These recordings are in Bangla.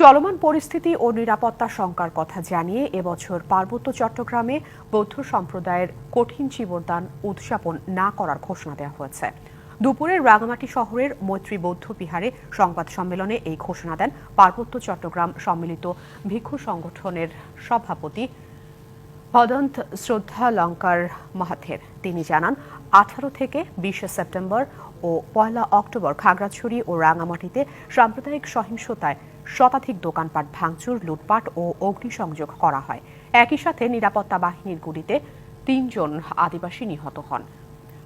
চলমান পরিস্থিতি ও নিরাপত্তা শঙ্কার কথা জানিয়ে এবছর পার্বত্য চট্টগ্রামে বৌদ্ধ সম্প্রদায়ের কঠিন জীবনদান উদযাপন না করার ঘোষণা দেওয়া হয়েছে। দুপুরে রাঙামাটি শহরের মৈত্রী বৌদ্ধ বিহারে সংবাদ সম্মেলনে এই ঘোষণা দেন পার্বত্য চট্টগ্রাম সম্মিলিত ভিক্ষু সংগঠনের সভাপতি হদন্ত শ্রদ্ধা লঙ্কার মাহাথের। তিনি জানান, আঠারো থেকে বিশে সেপ্টেম্বর ও পয়লা অক্টোবর খাগড়াছড়ি ও রাঙামাটিতে সাম্প্রদায়িক সহিংসতায় শতাধিক দোকানপাট ভাঙচুর, লুটপাট ও অগ্নিসংযোগ করা হয়। একই সাথে নিরাপত্তা বাহিনীর গুলিতে তিনজন আদিবাসী নিহত হন।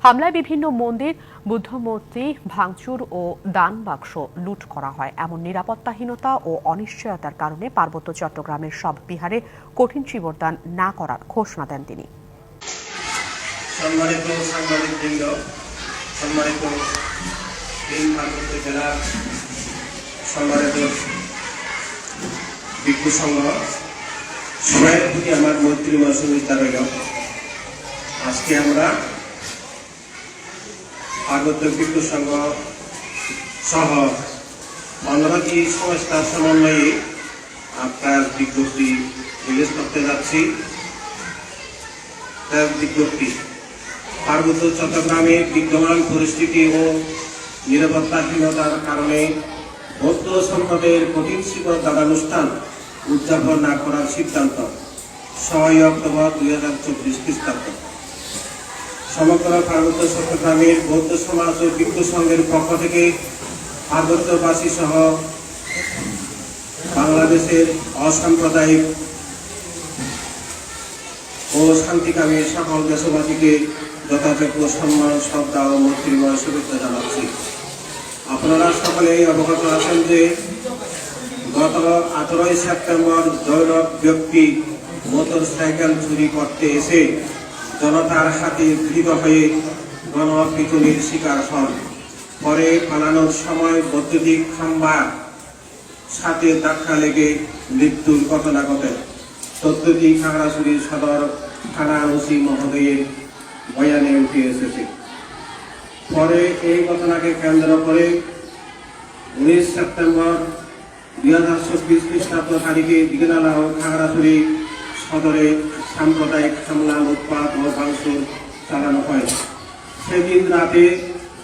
হামলায় বিভিন্ন মন্দির বুদ্ধমূর্তি ভাঙচুর ও দান বাক্স লুট করা হয়। এমন নিরাপত্তাহীনতা ও অনিশ্চয়তার কারণে পার্বত্য চট্টগ্রামের সব বিহারে কঠিন জীবনদান না করার ঘোষণা দেন তিনি। সম্মানিত সাংবাদিকবৃন্দ, সম্মানিত সম্মানিত ভিক্ষু সংঘ সবাইয়ের প্রতি আমার মৈত্রীময় শুভেচ্ছা রইল আজকে আমরা পার্বত্য ভিক্ষু সংঘ সহ পনেরোটি সংস্থার সমন্বয়ে আপনার বিজ্ঞপ্তি রিলিজ করতে যাচ্ছি। তার বিজ্ঞপ্তি, পার্বত্য চট্টগ্রামে বিদ্যমান পরিস্থিতি ও নিরাপত্তাহীনতার কারণে বৌদ্ধ সম্পদের কঠিন শিকড় দাদানুষ্ঠান উদযাপন না করার সিদ্ধান্ত ছয় অক্টোবর দুই হাজার চব্বিশ খ্রিস্টাব্দ সমগ্র পার্বত্য চট্টগ্রামের বৌদ্ধ সমাজ ও বিক্ষু সংঘের পক্ষ থেকে পার্বত্যবাসী সহ বাংলাদেশের অসাম্প্রদায়িক ও শান্তিকামী সকল দেশবাসীকে যথাযোগ্য সম্মান, শ্রদ্ধা ও মৈত্রীময় শুভেচ্ছা জানাচ্ছি। আপনারা সকলেই অবগত আছেন যে গত আঠারোই সেপ্টেম্বর জৈনব ব্যক্তি মোটর সাইকেল চুরি করতে এসে জনতার হাতে ধৃত হয়ে গণপিটুনির শিকার হন। পরে পালানোর সময় বৈদ্যুতিক খাম্বা সাথে ধাক্কা লেগে মৃত্যুর ঘটনা ঘটে। তথ্যটি খাগড়াছড়ি সদর থানা ওসি মহোদয়ের বয়ানে উঠে এসেছে। পরে এই ঘটনাকে কেন্দ্র করে উনিশ সেপ্টেম্বর দুই হাজার চব্বিশ খ্রিস্টাব্দ তারিখে দিগনালা ও খাগড়াছড়ি সদরে সাম্প্রদায়িক হামলা উৎপাত ও ভাঙচুর চালানো হয়। সেদিন রাতে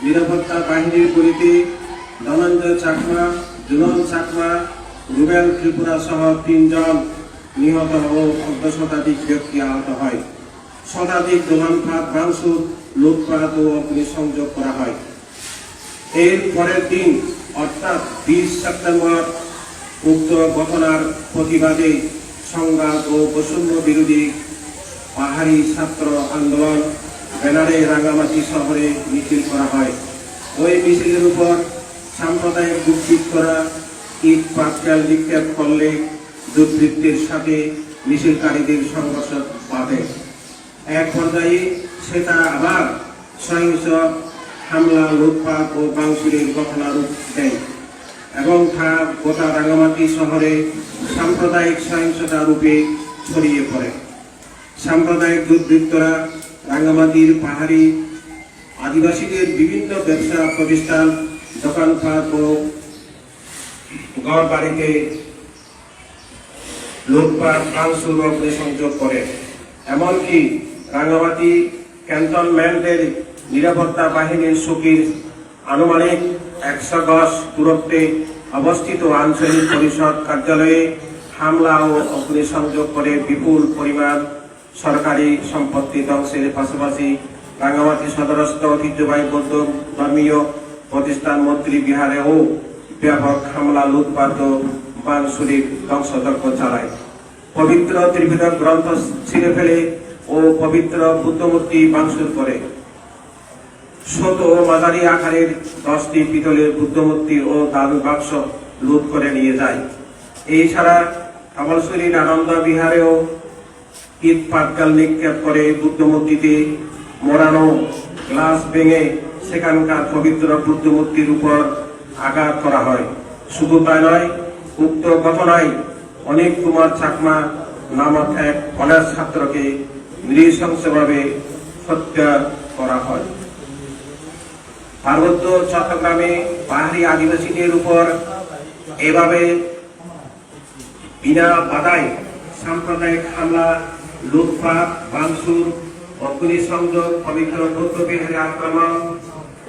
নিরাপত্তা বাহিনীর গুলিতে ধনঞ্জয় চাকমা, জুনন চাকমা, রুবেল ত্রিপুরা সহ তিনজন নিহত ও অর্ধ শতাধিক ব্যক্তি আহত হয়। শতাধিক দোকানপাট ভাঙচুর, লুটপাট ও অগ্নিসংযোগ করা হয়। এর পরের দিন, অর্থাৎ বিশ সেপ্টেম্বর উক্ত ঘটনার প্রতিবাদে সংঘাত ও বৈষম্য বিরোধী পাহাড়ি ছাত্র আন্দোলন ব্যানারে রাঙ্গামাটি শহরে মিছিল করা হয়। ওই মিছিলের উপর সাম্প্রদায়িক দুর্বৃত্তরা ইট, পাটকেল নিক্ষেপ করলে দুর্বৃত্তের সাথে মিছিলকারীদের সংঘর্ষ বাধে। এক পর্যায়ে সেটা আবার সহিংস হামলা, লুটপাট ও বাংশুরের ঘটনা রূপ দেয়। এবং তা গোটা রাঙ্গামাটি শহরে সাম্প্রদায়িক সহিংসতা রূপে ছড়িয়ে পড়ে। সাম্প্রদায়িক দুর্বৃত্তরা রাঙ্গামাটির পাহাড়ি আদিবাসীদের বিভিন্ন ব্যবসা প্রতিষ্ঠান, দোকানপাট ও ঘর বাড়িতে লুটপাট ভাঙচুর অগ্নিসংযোগ করে। এমনকি রাঙ্গামাটি ক্যান্টনমেন্টের নিরাপত্তা বাহিনীর সুকির আনুমানিক একশো গজ দূরত্বে অবস্থিত আঞ্চলিক পরিষদ কার্যালয়ে হামলা ও অগ্নিসংযোগ করে বিপুল পরিমাণ সরকারি সম্পত্তি ধ্বংসের পাশাপাশি রাঙ্গামাটি সদরস্থ ঐতিহ্যবাহী বৌদ্ধ ধর্মীয় প্রতিষ্ঠান মন্ত্রী বিহারেও ব্যাপক হামলা, লুটপাট ও বানসুরির ধ্বংসযজ্ঞ চালায়। পবিত্র ত্রিবেদক গ্রন্থ ছিঁড়ে ফেলে ও পবিত্র বুদ্ধমূর্তি বাংসুর করে। ও মাঝারি আকারের দশটি পিতলের বুদ্ধমূর্তি ও দাদু বাক্স লুট করে নিয়ে যায়। এছাড়া কামালসুরীর আনন্দ বিহারেও ঈদ পাটকাল নিক্ষেপ করে বুদ্ধমূর্তিতে মোড়ানো গ্লাস ভেঙে সেখানকার পবিত্র বুদ্ধমূর্তির উপর আঘাত করা হয়। শুধু তাই নয়, উক্ত ঘটনায় অনেক কুমার চাকমা নামক এক কলেজ ছাত্রকে নৃশংসভাবে হত্যা করা হয়। পার্বত্য চট্টগ্রামে পাহাড়ি আদিবাসীদের উপর এভাবে বিনা বাধায় সাম্প্রদায়িক হামলা, লুটপাট, ভাঙচুর অগ্নি সংযোগ পবিত্র বৌদ্ধবিহারে আক্রমণ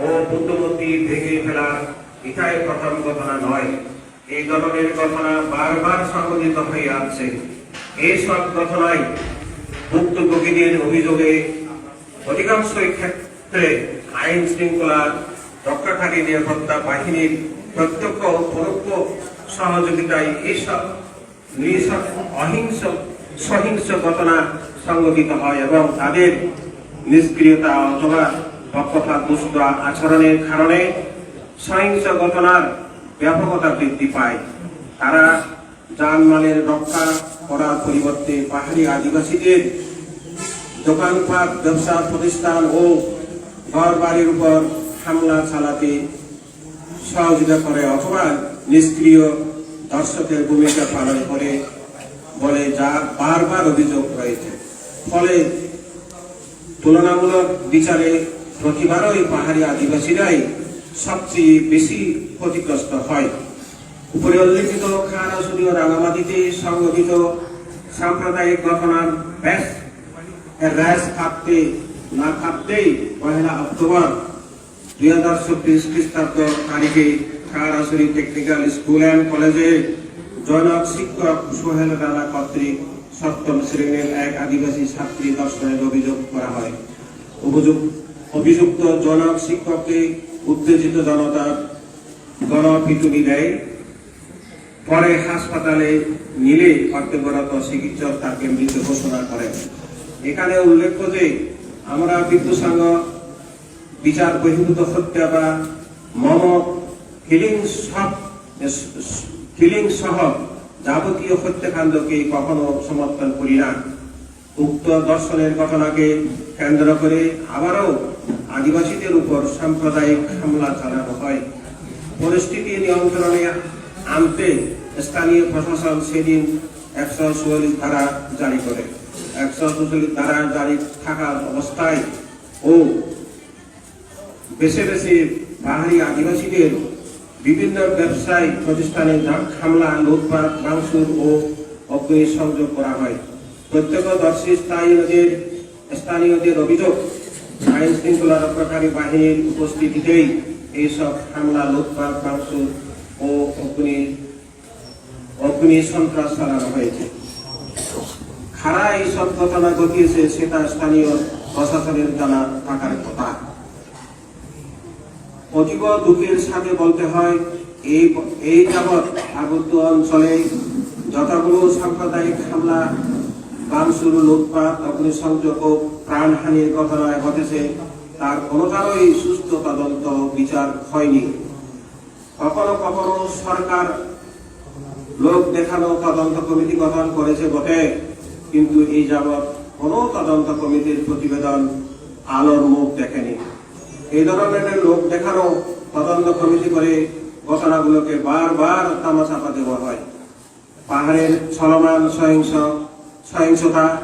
ও বুদ্ধমূর্তি ভেঙে ফেলা এটাই প্রথম ঘটনা নয়। এই ধরনের ঘটনা বারবার সংঘটিত হয়ে আসছে। এইসব ঘটনায় ভুক্তভোগীদের অভিযোগে অধিকাংশই ক্ষেত্রে আইন শৃঙ্খলা রক্ষাকারী নিরাপত্তা বাহিনীর প্রত্যক্ষ ও পরোক্ষ সহযোগিতায় এইসব অহিংস সহিংস ঘটনা সংঘটিত হয় এবং তাদের নিষ্ক্রিয়তা অথবা পক্ষপাতদুষ্ট আচরণের কারণে সহিংস ঘটনার ব্যাপকতা বৃদ্ধি পায়। তারা জানমালের রক্ষা করার পরিবর্তে পাহাড়ি আদিবাসীদের দোকানপাট, ব্যবসা প্রতিষ্ঠান ও ঘর বাড়ির উপর হামলা, চালাতে, সহযোগিতা করে অথবা নিষ্ক্রিয় দর্শকের ভূমিকা পালন করে বলে যা বারবার অভিযোগ রয়েছে। ফলে তুলনামূলক বিচারে প্রতিবারই পাহাড়ি আদিবাসীরাই সবচেয়ে বেশি ক্ষতিগ্রস্ত হয়। উপরে উল্লেখিত খানাসুরি ও রাঙামাটিতে সংগঠিত সাম্প্রদায়িক ঘটনার ব্যাস হ্রাস কাঁপতে না কাঁপতেই পয়লা অক্টোবর দুই হাজার চব্বিশ খ্রিস্টাব্দ তারিখে খাগড়াছড়ি টেকনিক্যাল স্কুল অ্যান্ড কলেজে জনক শিক্ষক সোহেল রানা কর্তৃক সপ্তম শ্রেণির এক আদিবাসী ছাত্রী দর্শনের অভিযোগ করা হয়। অভিযোগ অভিযুক্ত জনক শিক্ষককে উত্তেজিত জনতার গণপিটুনি দেয়। পরে হাসপাতালে নিলে কর্তব্যরত চিকিৎসক তাকে মৃত ঘোষণা করেন। এখানে উল্লেখ্য যে আমরা বিদ্যুৎ সংঘ বিচার বহির্ভূত হত্যা বা মম কিলিং সব সহ যাবতীয় হত্যাকাণ্ডকে কখনো সমর্থন করি না। উক্ত দর্শনের ঘটনাকে কেন্দ্র করে আবারও আদিবাসীদের উপর সাম্প্রদায়িক হামলা চালানো হয়। পরিস্থিতি নিয়ন্ত্রণে আনতে স্থানীয় প্রশাসন সেদিন একশো চুয়াল্লিশ ধারা জারি করে। একশো চুয়াল্লিশ ধারা জারি থাকা অবস্থায় ও বেছে বেছে পাহাড়ি আদিবাসীদের বিভিন্ন ব্যবসায়িক প্রতিষ্ঠানে হামলা, লুটপাট ভাঙচুর ও অগ্নি সংযোগ করা হয়। প্রত্যক্ষদর্শী স্থানীয়দের স্থানীয়দের অভিযোগ, আইন শৃঙ্খলা রক্ষাকারী বাহিনীর উপস্থিতিতেই এইসব হামলা, লুটপাট ভাঙচুর ও অগ্নি অগ্নি সন্ত্রাস চালানো হয়েছে। খারা এইসব ঘটনা ঘটিয়েছে, সেটা স্থানীয় প্রশাসনের জানা থাকার কথা। অতীব দুঃখের সাথে বলতে হয়, এই এই যাবৎ আবদ্ধ অঞ্চলে যতগুলো সাম্প্রদায়িক হামলা বানসুর লুটপাট, অগ্নিসংযোগ ও প্রাণহানির ঘটনায় ঘটেছে, তার কোনোটারই সুস্থ তদন্ত বিচার হয়নি। কখনো কখনো সরকার লোক দেখানো তদন্ত কমিটি গঠন করেছে বটে। কিন্তু এই যাবৎ কোনো তদন্ত কমিটির প্রতিবেদন আলোর মুখ দেখেনি। এই ধরনের লোক দেখানো তদন্ত কমিটি করে ঘটনাগুলোকে বারবার তামাশাপা দেওয়া হয়। পাহাড়ের চলমান সহিংস সহিংসতা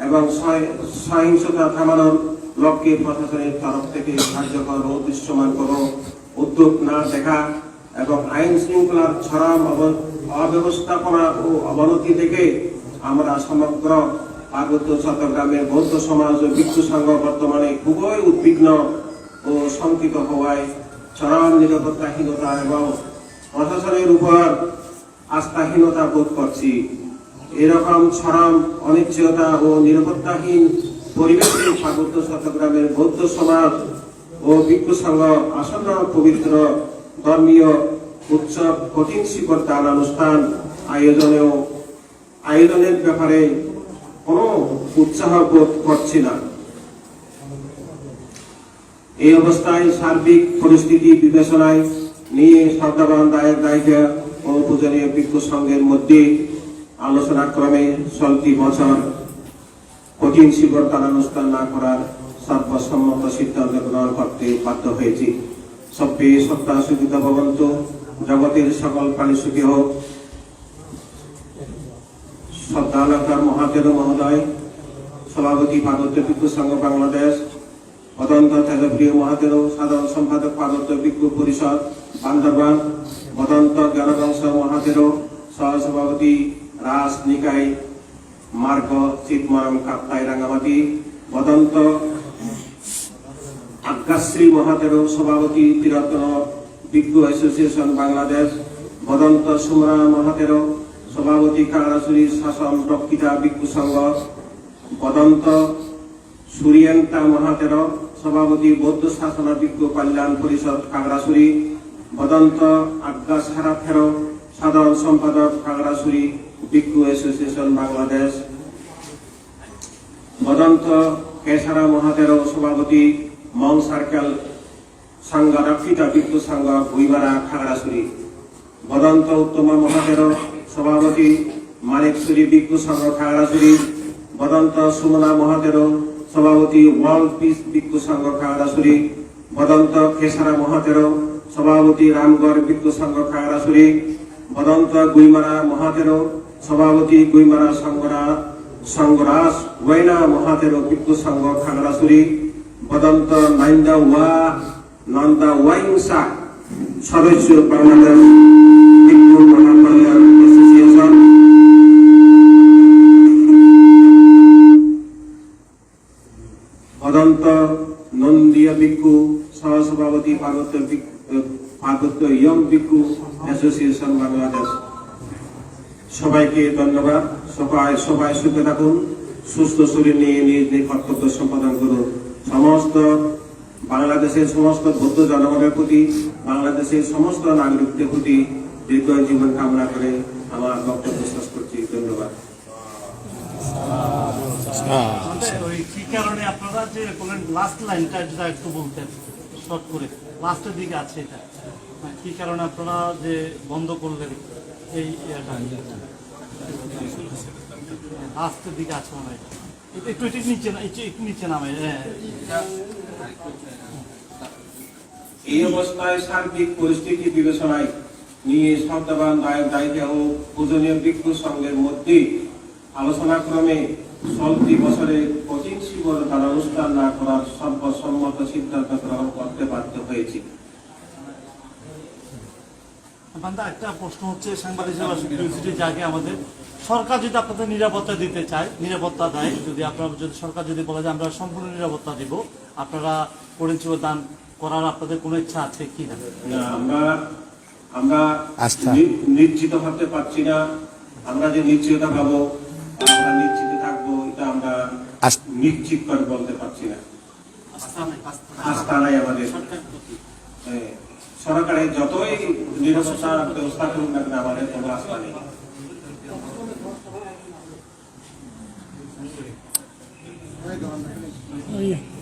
এবং সহ- সহিংসতা থামানোর লক্ষ্যে প্রশাসনের তরফ থেকে কার্যকর ও দৃশ্যমান কোনো উদ্যোগ না দেখা এবং আইন শৃঙ্খলার অব- অব্যবস্থাপনা ও অবনতি থেকে আমরা সমগ্র পার্বত্য চট্টগ্রামের বৌদ্ধ সমাজ ও ভিক্ষু সংঘ বর্তমানে খুবই উদ্বিগ্ন ও শঙ্কিত হওয়ায় চরম নিরাপত্তাহীনতা এবং প্রশাসনের উপর আস্থাহীনতা বোধ করছি। এরকম চরম অনিশ্চয়তা ও নিরাপত্তাহীন পরিবেশে পার্বত্য চট্টগ্রামের বৌদ্ধ সমাজ ও ভিক্ষু সংঘ আসন্ন পবিত্র ধর্মীয় উৎসব কঠিন শিকড় দান অনুষ্ঠান আয়োজনেও আয়োজনের ব্যাপারে কোনো উৎসাহ বোধ করছি না। এই অবস্থায় সার্বিক পরিস্থিতি বিবেচনায় নিয়ে শ্রদ্ধাবান দায়ের দায়িকা ও পূজনীয় ভিক্ষু সংঘের মধ্যে আলোচনা ক্রমে চলতি বছর কঠিন শিবর অনুষ্ঠান না করার সর্বসম্মত সিদ্ধান্ত গ্রহণ করতে বাধ্য হয়েছি। সভ্যে সত্তা সুবিধা ভবন্ত। জগতের সকল প্রাণী সুখী হোক। শ্রদ্ধালকার মহাদেব মহোদয়, সভাপতি পার্বত্য ভিক্ষু সংঘ বাংলাদেশ অদন্ত তেজপ্রিয় মহাদেব সাধারণ সম্পাদক পার্বত্য ভিক্ষু পরিষদ, বান্দরবান অদন্ত জ্ঞানবংশ মহাদেব সহসভাপতি রাস নিকাই মার্গ চিতমরম কাপ্তাই রাঙ্গামাটি বদন্ত আজ্ঞাশ্রী মহাতেরো সভাপতি তিরাত্তর ভিক্ষু অ্যাসোসিয়েশন বাংলাদেশ বদন্ত সুমরা মহাতেরো সভাপতি কাগড়াছড়ি শাসন রক্ষিতা ভিক্ষু সংঘ বদন্ত সুরিয়ান্তা মহাতেরো, সভাপতি বৌদ্ধ শাসনা ভিক্ষু কল্যাণ পরিষদ কাগড়াছড়ি বদন্ত আজ্ঞা সারা ফেরো সাধারণ সম্পাদক খাগড়াছড়ি ভিক্ষু অ্যাসোসিয়েশন বাংলাদেশ, বদন্ত কেশারা মহাতের সভাপতি মং সার্কেল সংঘ রক্ষিতা বিদ্যুৎ সংঘ ভুইমারা খাগড়াছড়ি, বদন্ত উত্তম মহাতের সভাপতি মানিকছড়ি বিক্ষু সংঘ খাগড়াছড়ি বদন্ত সুমনা মহাতের, সভাপতি ওয়ার্ল্ড পিস বিক্ষু সংঘ খাগড়াছড়ি বদন্ত কেশারা মহাতের, সভাপতি রামগড় বিক্ষু সংঘ খাগড়াছড়ি বদন্ত গুইমারা মহাতের, সভাপতি গুইমারা সংঘরা সংঘরাস ওয়াইনা মহাতের বিক্ষু সংঘ খাগড়াছড়ি বদন্ত নাইন্দা ওয়া, নন্দা ওয়াইংসা, সদস্য বাংলাদেশ পার্বত্য পার্বত্য ইয়ং ভিক্ষু অ্যাসোসিয়েশন বাংলাদেশ সবাইকে ধন্যবাদ। সবাই সবাই সুখে থাকুন, সুস্থ শরীর নিয়ে নিজ কর্তব্য সম্পাদন করুন। সমস্ত বাংলাদেশের সমস্ত বৌদ্ধ জনগণের প্রতি, বাংলাদেশের সমস্ত নাগরিকদের প্রতি দীর্ঘ জীবন কামনা করে আমার বক্তব্য শেষ করছি। ধন্যবাদ। কি কারণে আপনারা যে লাস্ট লাইনটা যেটা একটু বলতেন। শর্ট করে। লাস্টের দিকে আছে এটা। হ্যাঁ, কি কারণে আপনারা যে বন্ধ করলেন এই লাস্টের দিকে আছে মনে হয়। একটু একটু না একটু হ্যাঁ। এই অবস্থায় সার্বিক পরিস্থিতি বিবেচনায় নিয়ে শ্রদ্ধাবান দায় দায়িকা ও পূজনীয় ভিক্ষু সংঘের মধ্যে আলোচনা ক্রমে চলতি বছরে শিবর দ্বারা অনুষ্ঠান না করার সর্বসম্মত সিদ্ধান্ত গ্রহণ করতে বাধ্য হয়েছি। বান্দা একটা প্রশ্ন হচ্ছে সাংবাদিক আমাদের সরকার যদি আপনাদের নিরাপত্তা দিতে চায় নিরাপত্তা দেয় যদি আপনারা যদি সরকার যদি বলে যে আমরা সম্পূর্ণ নিরাপত্তা দিব আপনারা পরিচিত দান করার আপনাদের কোনো ইচ্ছা আছে কি না? আমরা আমরা নিশ্চিত হতে পারছি না। আমরা যে নিশ্চয়তা পাবো আমরা নিশ্চিত থাকব এটা আমরা নিশ্চিত করে বলতে পারছি না আস্থা নাই আমাদের সরকারে সরকারের যতই নিরাপত্তা ব্যবস্থা করুন না আমাদের কোনো আস্থা নেই Oh, yeah.